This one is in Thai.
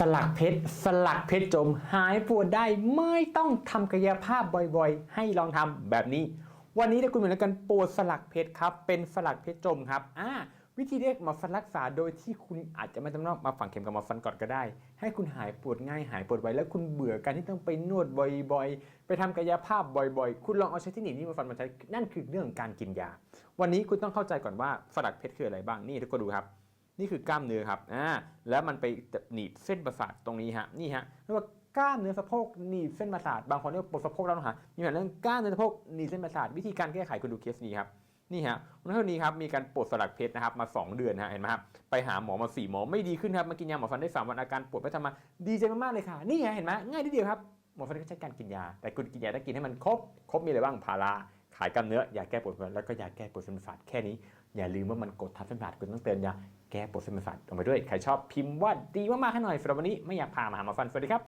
สลักเพชรสลักเพชรจมหายปวดได้ไม่ต้องทำกายภาพบ่อยๆ ให้ลองทำแบบนี้ วันนี้ได้คุณเหมือนกันปวดสลักเพชรครับเป็นสลักเพชรจมครับอ่าวิธีเรียกหมาฟันรักษาโดยที่คุณอาจจะไม่จำเป็นองมาฝังเข็มกับหมาฟันก่อนก็ได้ ให้คุณหายปวดง่ายหายปวดไวแล้วคุณเบื่อการที่ต้องไปนวดบ่อยๆ ไปทำกายภาพบ่อยๆ คุณลองเอาใช้เทคนิคนี้มาฟันมาใช้นั่นคือเรื่องของการกินยา วันนี้คุณต้องเข้าใจก่อนว่าสลักเพชรคืออะไรบ้างนี่ทุกคนดูครับ นี่คือกล้ามเนื้อครับอ่าแล้วมันไปหนีบเส้นประสาทตรงนี้ฮะนี่ฮะเรียกว่ากล้ามเนื้อสะโพกหนีบเส้นประสาทบางคนเรียกปวดสะโพกแล้วนะฮะมีแบบเรื่องกล้ามเนื้อสะโพกหนีบเส้นประสาทวิธีการแก้ไขคุณดูเคสนี้ครับนี่ฮะวันนี้ครับมีการปวดสลักเพชรนะครับมา 2 เดือนฮะเห็นไหมครับไปหาหมอมา4หมอไม่ดีขึ้นครับมากินยาหมอฟันได้3วันอาการปวดไม่ทำมาดีใจมากๆเลยค่ะ นี่ไงเห็นไหมง่ายนิดเดียวครับหมอฟันก็ใช้การกินยา แต่คุณกินยาต้องกินให้มันครบครบมีอะไรบ้างพาราายกล้ามเนื้อยาแก้ปวดหัวแล้วก็ยาแก้ปวดเส้นประสาทแค่นี้ อย่าลืมว่ามันกดทับเส้นประสาทคุณต้องเตือนยาแก้ปวดเส้นประสาทลงไปด้วยใครชอบพิมพ์ว่าดีมากๆให้หน่อยสำหรับวันนี้ไม่อยากพามาหามาฟันสวัสดีครับ